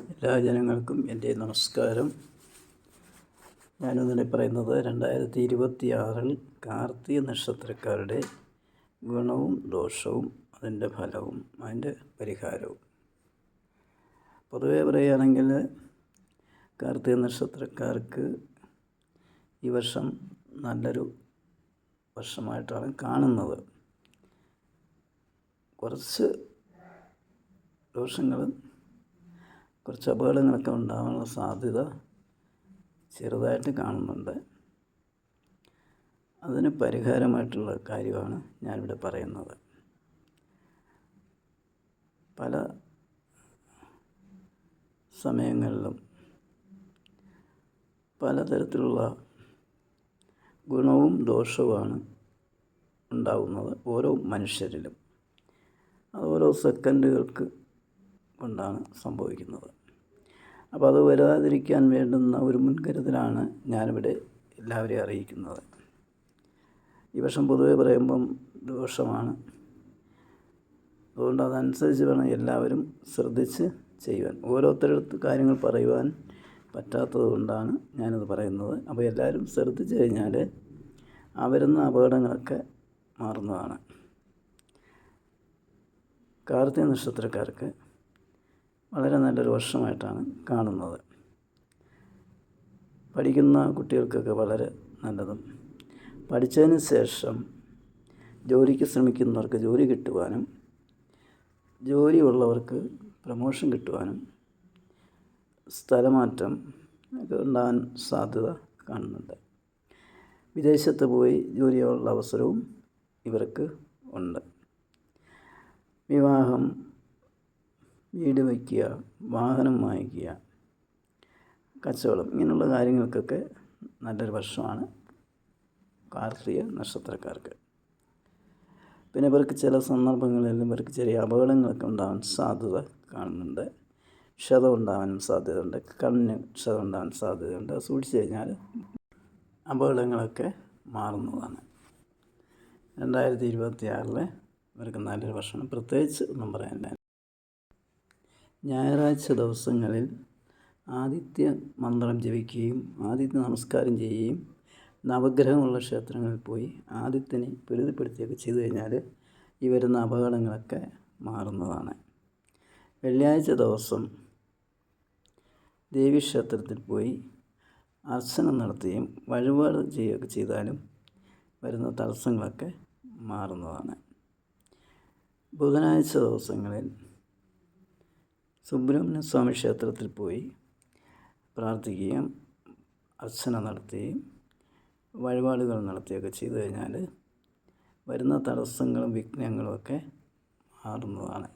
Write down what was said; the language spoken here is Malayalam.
എല്ലാ ജനങ്ങൾക്കും എന്റെ നമസ്കാരം. ഞാനിന്നിടെ പറയുന്നത് രണ്ടായിരത്തി ഇരുപത്തി ആറിൽ കാർത്തിക നക്ഷത്രക്കാരുടെ ഗുണവും ദോഷവും അതിന്റെ ഫലവും അതിന്റെ പരിഹാരവും. പൊതുവേ പറയുകയാണെങ്കിൽ കാർത്തിക നക്ഷത്രക്കാർക്ക് ഈ വർഷം നല്ലൊരു വർഷമായിട്ടാണ് കാണുന്നത്. കുറച്ച് ദോഷങ്ങളും കുറച്ച് അപകടങ്ങളൊക്കെ ഉണ്ടാകാനുള്ള സാധ്യത ചെറുതായിട്ട് കാണുന്നുണ്ട്. അതിന് പരിഹാരമായിട്ടുള്ള കാര്യമാണ് ഞാനിവിടെ പറയുന്നത്. പല സമയങ്ങളിലും പലതരത്തിലുള്ള ഗുണവും ദോഷവുമാണ് ഉണ്ടാകുന്നത് ഓരോ മനുഷ്യരിലും. അത് ഓരോ സെക്കൻഡുകൾക്ക് കൊണ്ടാണ് സംഭവിക്കുന്നത്. അപ്പോൾ അത് വരാതിരിക്കാൻ വേണ്ടുന്ന ഒരു മുൻകരുതലാണ് ഞാനിവിടെ എല്ലാവരെയും അറിയിക്കുന്നത്. ഈ വർഷം പൊതുവെ പറയുമ്പം ദോഷമാണ്. അതുകൊണ്ട് അതനുസരിച്ച് വേണം എല്ലാവരും ശ്രദ്ധിച്ച് ചെയ്യുവാൻ. ഓരോരുത്തരടുത്ത് കാര്യങ്ങൾ പറയുവാൻ പറ്റാത്തത് കൊണ്ടാണ് ഞാനിത് പറയുന്നത്. അപ്പോൾ എല്ലാവരും ശ്രദ്ധിച്ചു കഴിഞ്ഞാൽ ആ അപകടങ്ങളൊക്കെ മാറുന്നതാണ്. കാർത്തിക നക്ഷത്രക്കാർക്ക് വളരെ നല്ലൊരു വർഷമായിട്ടാണ് കാണുന്നത്. പഠിക്കുന്ന കുട്ടികൾക്കൊക്കെ വളരെ നല്ലതും. പഠിച്ചതിന് ശേഷം ജോലിക്ക് ശ്രമിക്കുന്നവർക്ക് ജോലി കിട്ടുവാനും ജോലിയുള്ളവർക്ക് പ്രമോഷൻ കിട്ടുവാനും സ്ഥലമാറ്റം ഒക്കെ ഉണ്ടാകാൻ സാധ്യത കാണുന്നുണ്ട്. വിദേശത്ത് പോയി ജോലിയുള്ള അവസരവും ഇവർക്ക് ഉണ്ട്. വിവാഹം വീട് വയ്ക്കുക വാഹനം വാങ്ങിക്കുക കച്ചവടം ഇങ്ങനെയുള്ള കാര്യങ്ങൾക്കൊക്കെ നല്ലൊരു വർഷമാണ് കാർഷിക നക്ഷത്രക്കാർക്ക്. പിന്നെ ഇവർക്ക് ചില സന്ദർഭങ്ങളിൽ ഇവർക്ക് ചെറിയ അപകടങ്ങളൊക്കെ ഉണ്ടാകാൻ സാധ്യത കാണുന്നുണ്ട്. ക്ഷതം ഉണ്ടാകാനും സാധ്യതയുണ്ട്. കണ്ണിന് ക്ഷതം ഉണ്ടാകാൻ സാധ്യതയുണ്ട്. സൂക്ഷിച്ചു കഴിഞ്ഞാൽ അപകടങ്ങളൊക്കെ മാറുന്നതാണ്. രണ്ടായിരത്തി ഇരുപത്തി ആറിലെ ഇവർക്ക് നല്ലൊരു വർഷമാണ്. പ്രത്യേകിച്ച് ഒന്നും പറയാനില്ല. ഞായറാഴ്ച ദിവസങ്ങളിൽ ആദിത്യ മന്ത്രം ജപിക്കുകയും ആദിത്യ നമസ്കാരം ചെയ്യുകയും നവഗ്രഹമുള്ള ക്ഷേത്രങ്ങളിൽ പോയി ആദിത്യനെ പ്രീതിപ്പെടുത്തുകയൊക്കെ ചെയ്തു കഴിഞ്ഞാൽ ഈ വരുന്ന അപകടങ്ങളൊക്കെ മാറുന്നതാണ്. വെള്ളിയാഴ്ച ദിവസം ദേവീക്ഷേത്രത്തിൽ പോയി അർച്ചന നടത്തുകയും വഴിപാട് ചെയ്യുകയൊക്കെ ചെയ്താലും വരുന്ന തടസ്സങ്ങളൊക്കെ മാറുന്നതാണ്. ബുധനാഴ്ച ദിവസങ്ങളിൽ സുബ്രഹ്മണ്യ സ്വാമി ക്ഷേത്രത്തിൽ പോയി പ്രാർത്ഥിക്കുകയും അർച്ചന നടത്തുകയും വഴിപാടുകൾ നടത്തുകയൊക്കെ ചെയ്തു കഴിഞ്ഞാൽ വരുന്ന തടസ്സങ്ങളും വിഘ്നങ്ങളും ഒക്കെ മാറുന്നതാണ്.